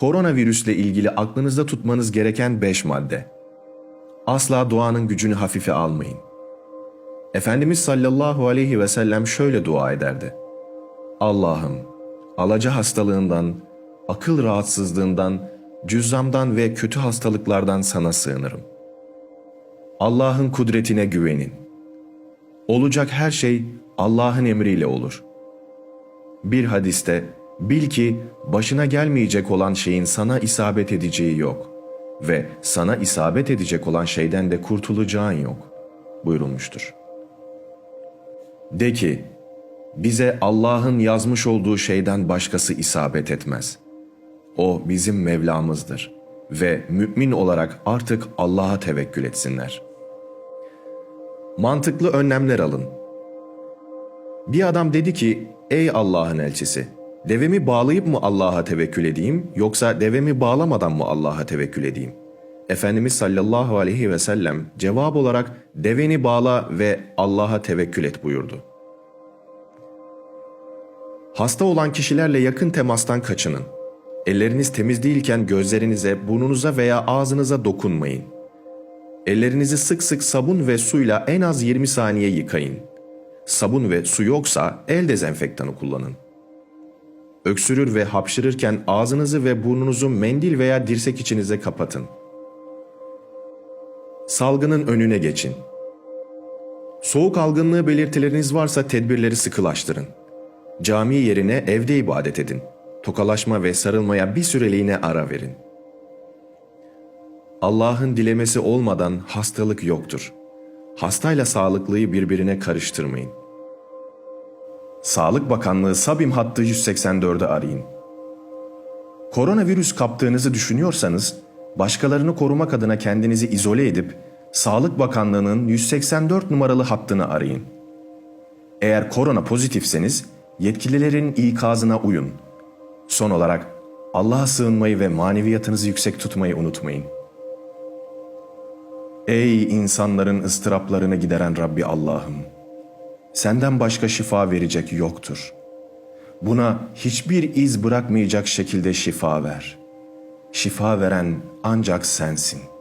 Koronavirüsle ilgili aklınızda tutmanız gereken 5 madde. Asla duanın gücünü hafife almayın. Efendimiz sallallahu aleyhi ve sellem şöyle dua ederdi. Allah'ım, alaca hastalığından, akıl rahatsızlığından, cüzzamdan ve kötü hastalıklardan sana sığınırım. Allah'ın kudretine güvenin. Olacak her şey Allah'ın emriyle olur. Bir hadiste bil ki başına gelmeyecek olan şeyin sana isabet edeceği yok ve sana isabet edecek olan şeyden de kurtulacağın yok buyurulmuştur. De ki, bize Allah'ın yazmış olduğu şeyden başkası isabet etmez. O bizim Mevlamızdır ve mümin olarak artık Allah'a tevekkül etsinler. Mantıklı önlemler alın. Bir adam dedi ki, ey Allah'ın elçisi, devemi bağlayıp mı Allah'a tevekkül edeyim yoksa devemi bağlamadan mı Allah'a tevekkül edeyim? Efendimiz sallallahu aleyhi ve sellem cevap olarak deveni bağla ve Allah'a tevekkül et buyurdu. Hasta olan kişilerle yakın temastan kaçının. Elleriniz temiz değilken gözlerinize, burnunuza veya ağzınıza dokunmayın. Ellerinizi sık sık sabun ve suyla en az 20 saniye yıkayın. Sabun ve su yoksa el dezenfektanı kullanın. Öksürür ve hapşırırken ağzınızı ve burnunuzu mendil veya dirsek içinize kapatın. Salgının önüne geçin. Soğuk algınlığı belirtileriniz varsa tedbirleri sıkılaştırın. Cami yerine evde ibadet edin. Tokalaşma ve sarılmaya bir süreliğine ara verin. Allah'ın dilemesi olmadan hastalık yoktur. Hastayla sağlıklıyı birbirine karıştırmayın. Sağlık Bakanlığı Sabim hattı 184'ü arayın. Koronavirüs kaptığınızı düşünüyorsanız, başkalarını korumak adına kendinizi izole edip Sağlık Bakanlığı'nın 184 numaralı hattını arayın. Eğer korona pozitifseniz yetkililerin ikazına uyun. Son olarak Allah'a sığınmayı ve maneviyatınızı yüksek tutmayı unutmayın. Ey insanların ıstıraplarını gideren Rabbi Allah'ım! Senden başka şifa verecek yoktur. Buna hiçbir iz bırakmayacak şekilde şifa ver. Şifa veren ancak sensin.''